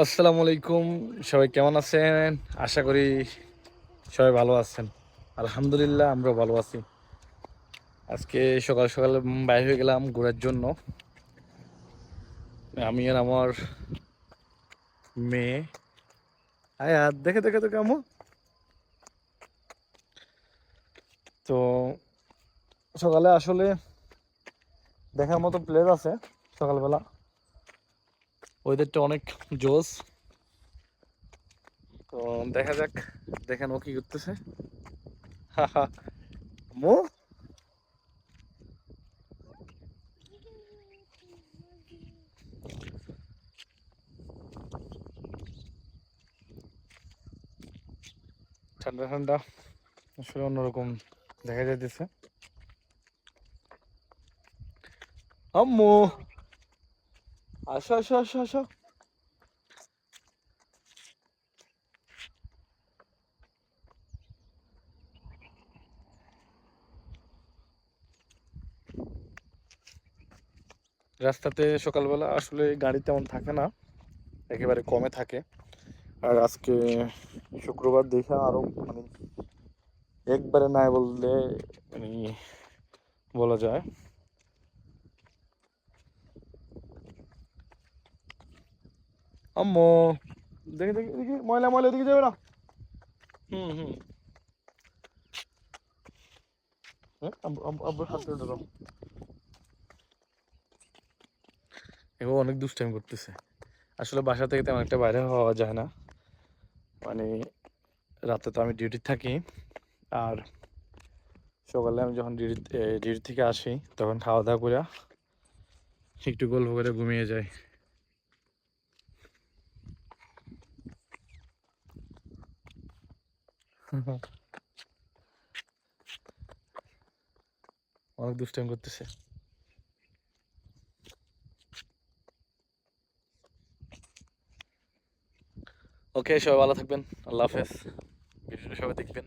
আসসালামু আলাইকুম। সবাই কেমন আছেন? আশা করি সবাই ভালো আছেন। আলহামদুলিল্লাহ, আমরাও ভালো আছি। আজকে সকাল সকাল বাইরে হয়ে গেলাম ঘোরার জন্য। আমি আর আমার মেয়ে। আয় আর দেখে দেখে তো কেমন তো সকালে আসলে দেখার মতো প্লেস আছে সকালবেলা। ওয়েদারটা অনেক জোস। তো দেখা যাক, দেখেন ও কি করতেছে। ঠান্ডা ঠান্ডা। আসলে অন্যরকম দেখা যাইতেছে। আম্মু! আসো আসো আসো আসো। রাস্তাতে সকালবেলা আসলে গাড়ি তেমন থাকে না, একেবারে কমে থাকে। আর আজকে শুক্রবার দেখে আরও মানে একবারে নাই বললে মানে বলা যায়। আম্মু দেখি দেখি দেখি ময়লা ময়লা দিকে যাবে না? হুম হুম। এও অনেক দুষ্টাইম করতেছে। আসলে বাসা থেকে তেমন একটা বাইরে হওয়া যায় না। মানে রাতে তো আমি ডিউটি থাকি। আর সকালে আমি যখন ডিউটি ডিউটি থেকে আসি তখন খাওয়া দাওয়া করে একটু গল্প করে ঘুমিয়ে যাই। অনেক দুষ্টাইম করতেছে। ওকে সবাই ভালো থাকবেন। আল্লাহ হাফেজ। সবাই দেখবেন।